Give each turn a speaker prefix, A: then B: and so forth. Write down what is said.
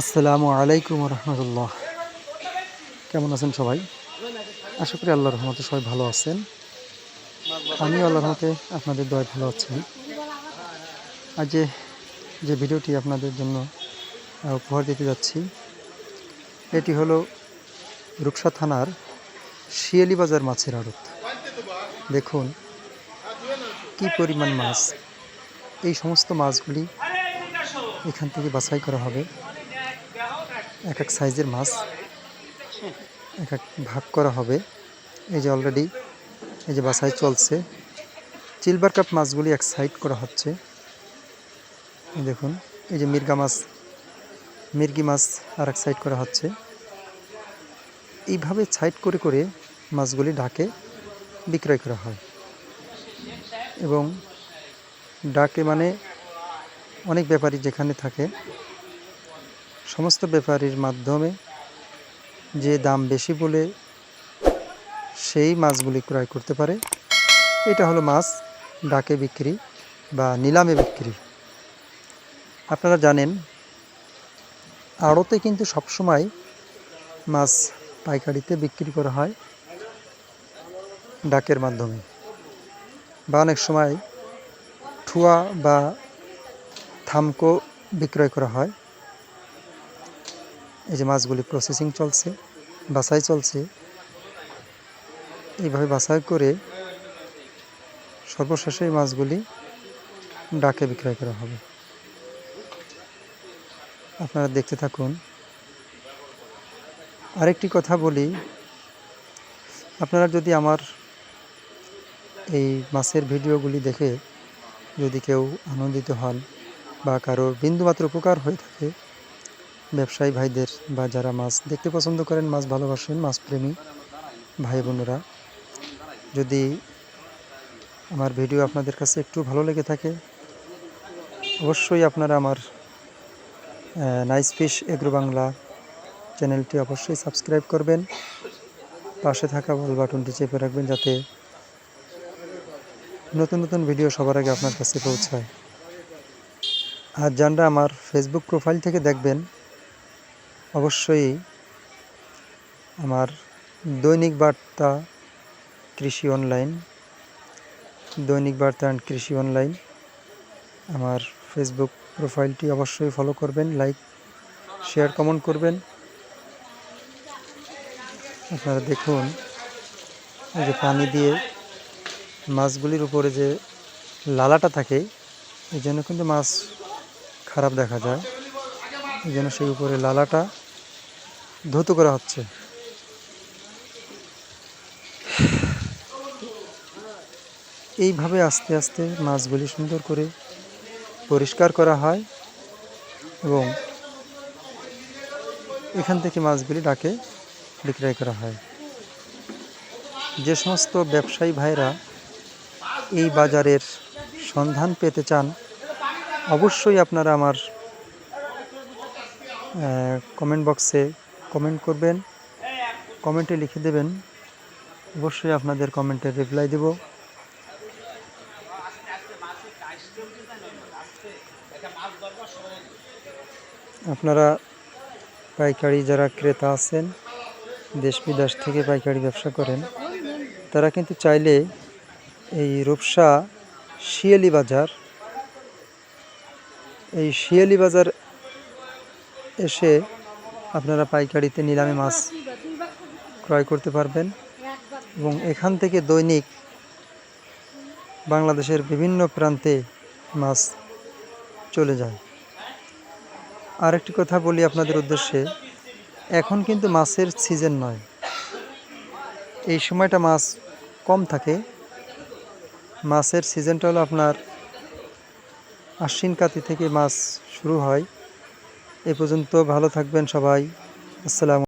A: আসসালামু আলাইকুম রহমতুল্লাহ। কেমন আছেন সবাই? আশা করি আল্লাহ রহমতে সবাই ভালো আছেন। আমি আল্লাহ রহমতে আপনাদের দয় ভালো আছি। যে যে ভিডিওটি আপনাদের জন্য উপহার দিতে যাচ্ছি, এটি হলো রূপসা থানার শিয়ালি বাজার মাছের আড়ত। দেখুন, কি পরিমাণ মাছ। এই সমস্ত মাছগুলি এখান থেকে বাছাই করা হবে। এক এক সাইজের মাছ এক এক ভাগ করা হবে। এই যে অলরেডি এই যে বাসায় চলছে। চিলবার কাপ মাছগুলি এক সাইড করা হচ্ছে। দেখুন, এই যে মির্গা মাছ, মির্গি মাছ আর এক সাইড করা হচ্ছে। এইভাবে সাইড করে করে মাছগুলি ডাকে বিক্রয় করা হয়। এবং ডাকে মানে অনেক ব্যাপারী যেখানে থাকে সমস্ত ব্যাপারীর মাধ্যমে যে দাম বেশি বলে সেই মাছগুলি ক্রয় করতে পারে। এটা হলো মাছ ডাকে বিক্রি বা নিলামে বিক্রি। আপনারা জানেন, আড়তে কিন্তু সবসময় মাছ পাইকারিতে বিক্রি করা হয় ডাকের মাধ্যমে। বা অনেক সময় ঠুয়া বা থামকো বিক্রয় করা হয়। এই যে মাছগুলি প্রসেসিং চলছে, বাছাই চলছে। এইভাবে বাছাই করে সর্বশেষে এই মাছগুলি ডাকে বিক্রয় করা হবে। আপনারা দেখতে থাকুন। আরেকটি কথা বলি, আপনারা যদি আমার এই মাছের ভিডিওগুলি দেখে যদি কেউ আনন্দিত হন বা কারোর বিন্দুমাত্র উপকার হয়ে থাকে ব্যবসায়ী ভাইদের বা যারা মাছ দেখতে পছন্দ করেন, মাছ ভালোবাসেন মাছপ্রেমী ভাই বোনেরা, যদি আমার ভিডিও আপনাদের কাছে একটু ভালো লেগে থাকে, অবশ্যই আপনারা আমার নাইস ফিশ এগ্রো বাংলা চ্যানেলটি অবশ্যই সাবস্ক্রাইব করবেন। পাশে থাকা বল বাটনটি চেপে রাখবেন যাতে নতুন নতুন ভিডিও সবার আগে আপনার কাছে পৌঁছায়। আর যারা আমার ফেসবুক প্রোফাইল থেকে দেখবেন অবশ্যই আমার দৈনিক বার্তা কৃষি অনলাইন, দৈনিক বার্তা অ্যান্ড কৃষি অনলাইন। আমার ফেসবুক প্রোফাইলটি অবশ্যই ফলো করবেন, লাইক, শেয়ার, কমেন্ট করবেন। আপনারা দেখুন যে পানি দিয়ে মাছগুলির উপরে যে লালাটা থাকে, এই জন্য কিন্তু মাছ খারাপ দেখা যায়। এই জন্য সেই উপরে লালাটা ধুত করা হচ্ছে। এইভাবে আস্তে আস্তে মাছগুলি সুন্দর করে পরিষ্কার করা হয় এবং এখান থেকে মাছগুলি ডাকে বিক্রয় করা হয়। যে সমস্ত ব্যবসায়ী ভাইরা এই বাজারের সন্ধান পেতে চান, অবশ্যই আপনারা আমার কমেন্ট বক্সে কমেন্ট করবেন, কমেন্টে লিখে দেবেন। অবশ্যই আপনাদের কমেন্টের রিপ্লাই দেব। আপনারা পাইকারি যারা ক্রেতা আছেন, দেশ বিদেশ থেকে পাইকারি ব্যবসা করেন, তারা কিন্তু চাইলে এই রূপসা শিয়ালি বাজার, এই শিয়ালি বাজার এসে আপনারা পাইকারিতে নিলামে মাছ ক্রয় করতে পারবেন এবং এখান থেকে দৈনিক বাংলাদেশের বিভিন্ন প্রান্তে মাছ চলে যায়। আরেকটি কথা বলি আপনাদের উদ্দেশ্যে, এখন কিন্তু মাছের সিজন নয়। এই সময়টা মাছ কম থাকে। মাছের সিজনটা হলো আপনার আশ্বিন কাতি থেকে মাছ শুরু হয়। এ পর্যন্ত ভালো থাকবেন সবাই। আসসালাম